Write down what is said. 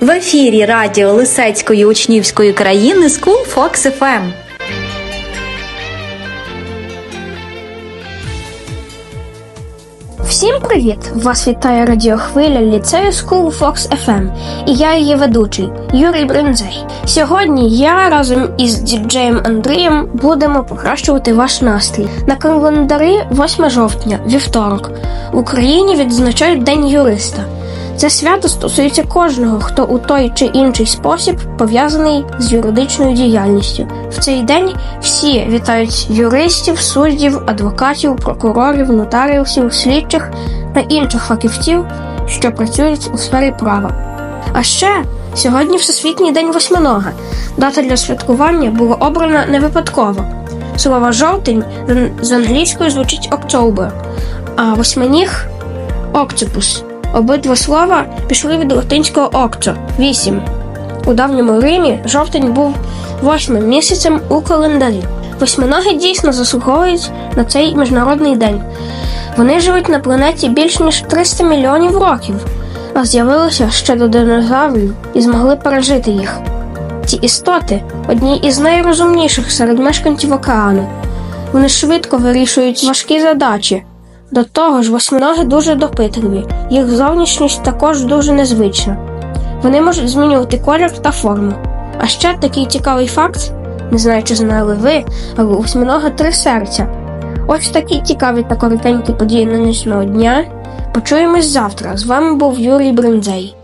В ефірі радіо Лисецької учнівської країни School Fox FM. Всім привіт! Вас вітає радіохвиля ліцею School Fox FM і я її ведучий Юрій Бринзей. Сьогодні я разом із діджеєм Андрієм будемо покращувати ваш настрій. На календарі 8 жовтня, вівторок, в Україні відзначають День юриста. Це свято стосується кожного, хто у той чи інший спосіб пов'язаний з юридичною діяльністю. В цей день всі вітають юристів, суддів, адвокатів, прокурорів, нотаріусів, слідчих та інших фахівців, що працюють у сфері права. А ще сьогодні Всесвітній день восьминога. Дата для святкування була обрана не випадково. Слово жовтень з англійської звучить October, а восьминіг Octopus. Обидва слова пішли від латинського окцо вісім. У давньому Римі жовтень був восьмим місяцем у календарі. Восьминоги дійсно заслуговують на цей міжнародний день. Вони живуть на планеті більш ніж 300 мільйонів років, а з'явилися ще до динозаврів і змогли пережити їх. Ці істоти одні із найрозумніших серед мешканців океану. Вони швидко вирішують важкі задачі. До того ж, восьминоги дуже допитливі, їх зовнішність також дуже незвична. Вони можуть змінювати колір та форму. А ще такий цікавий факт, не знаю, чи знали ви, але восьминога три серця. Ось такі цікаві та коротенькі події нинішнього дня. Почуємось завтра. З вами був Юрій Бринзей.